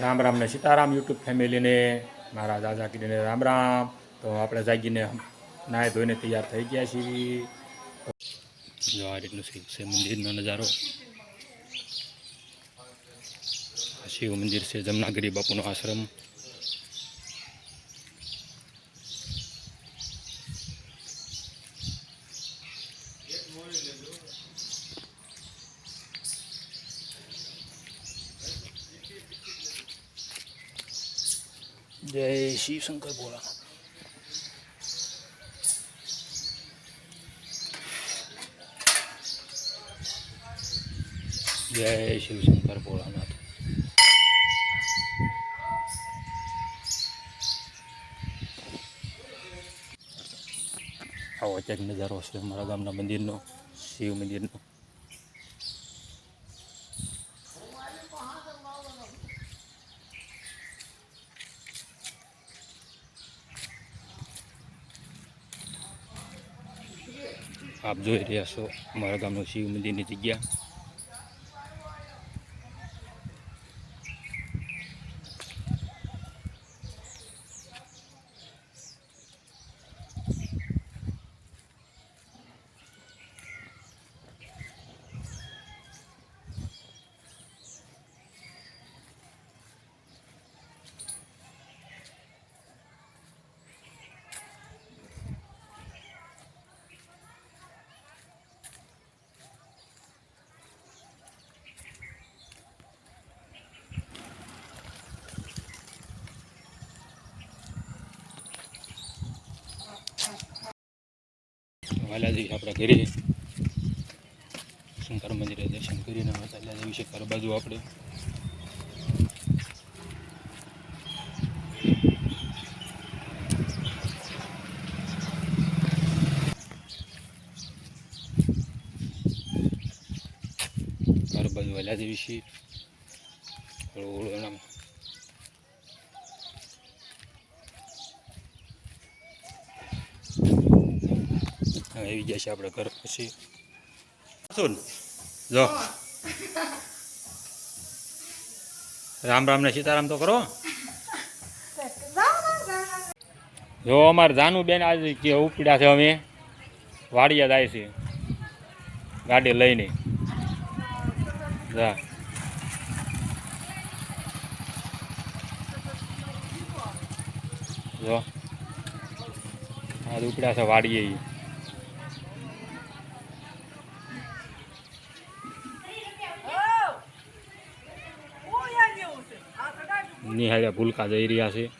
રામ રામ ને સીતારામ યુટ્યુબ ફેમિલીને મારા દાદા કીધીને રામ રામ. તો આપણે જાગીને નાય ધોઈને તૈયાર થઈ ગયા છીએ. જો આ રીતનું શિવ મંદિરનો નજારો. શિવ મંદિર છે જમનાગરી બાપુનો આશ્રમ. જય શિવ શંકર ભોળા જય શિવ શંકર ભોળાનાથ. આવો અત્યારે નજારો છે મારા ગામના મંદિરનો, શિવ મંદિરનો. આપ જોઈ રહ્યા છો. અમારા ગામનું શિવ મંદિરની જગ્યા. વાલાજી આપણા ઘરે. શંકર મંદિરે દર્શન કરીને હવે ચાલ્યા જઈએ ઘર બાજુ આપણે. બાજુ વહેલા જઈએ છીએ હળવું એનામાં આવી ગયા છે આપણે ઘર. પછી જો. રામ રામ ને સીતારામ તો કરો. જો, અમારે જાનું બેન આજે કે ઉપડ્યા છે અમે. વાડિયા જાય છે. ગાડી લઈને. જો. આ ઉપડ્યા છે વાડીએ નિહાળ્યા ભૂલકા જઈ રહ્યા છે.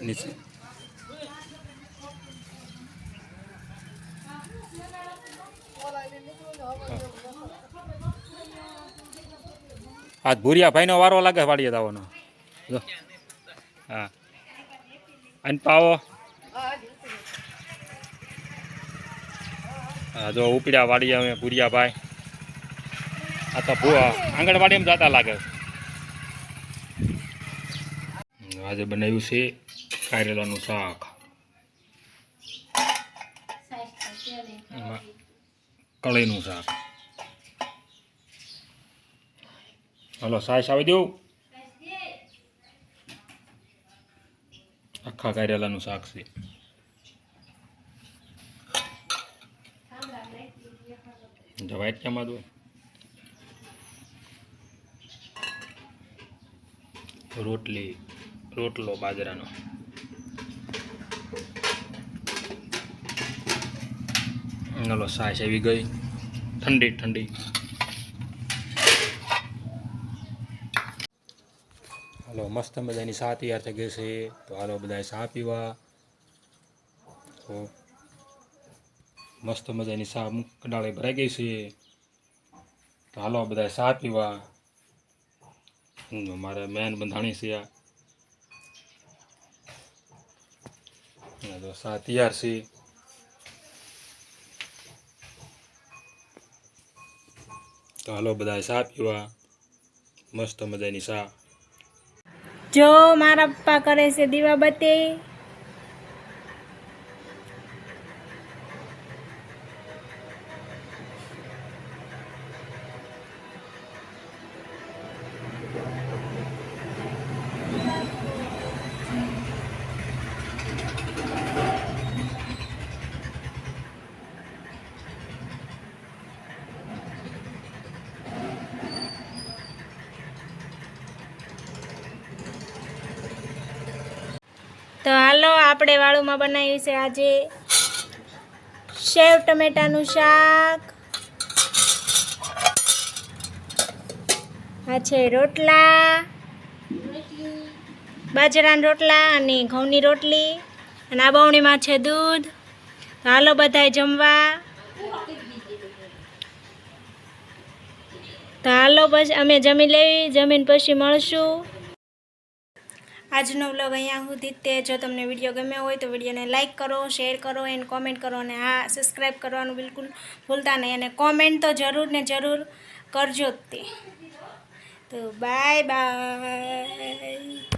નીચે. આજ ભૂરિયા ભાઈનો વારો લાગે વાડીએ દાવાનો જો. હા. અને પાવો. હા જો ઉપડ્યા વાડીએ અમે ભૂરિયા ભાઈ. આ તો ભૂ આંગણવાડીમાં જતા લાગે. આજે બનાવ્યું છે કારેલાનું શાક. એમાં કળીનું શાક. હલો સાસ આવી દેવું આખા કારેલાનું શાક છે. જવાય ક્યાં દો રોટલી, રોટલો બાજરાનો. નલો સાસ આવી ગઈ. ઠંડી ઠંડી. હાલો, મસ્ત મજાની ચા તૈયાર થઈ ગઈ છે. તો હાલો બધા ચા પીવા. મસ્ત મજાની ચા કડાળે ભરાઈ ગઈ છે. તો હાલો બધા ચા પીવા. મારે મેન બંધાણી છે આ. તો ચા તૈયાર છે. તો હાલો બધા ચા પીવા. મસ્ત મજાની શા જો મારા પપ્પા કરે છે દીવાબત્તી તો હાલો, આપણે વાળુમાં બનાવ્યું છે આજે સેવ ટમેટાનું શાક. આ છે રોટલા, બાજરાના રોટલા અને ઘઉંની રોટલી અને આ બવણીમાં છે દૂધ. હાલો, બધાય જમવા. તો હાલો પછી અમે જમી લેવી, જમીન પછી મળશું. આજનો વ્લોગ અહીંયા સુધી તે જો તમને વીડિયો ગમ્યો હોય તો વિડીયોને લાઇક કરો શેર કરો એન્ડ કોમેન્ટ કરો અને હા સબસ્ક્રાઈબ કરવાનું બિલકુલ ભૂલતા નહીં અને કોમેન્ટ તો જરૂર ને જરૂર કરજો જ તે. તો બાય બાય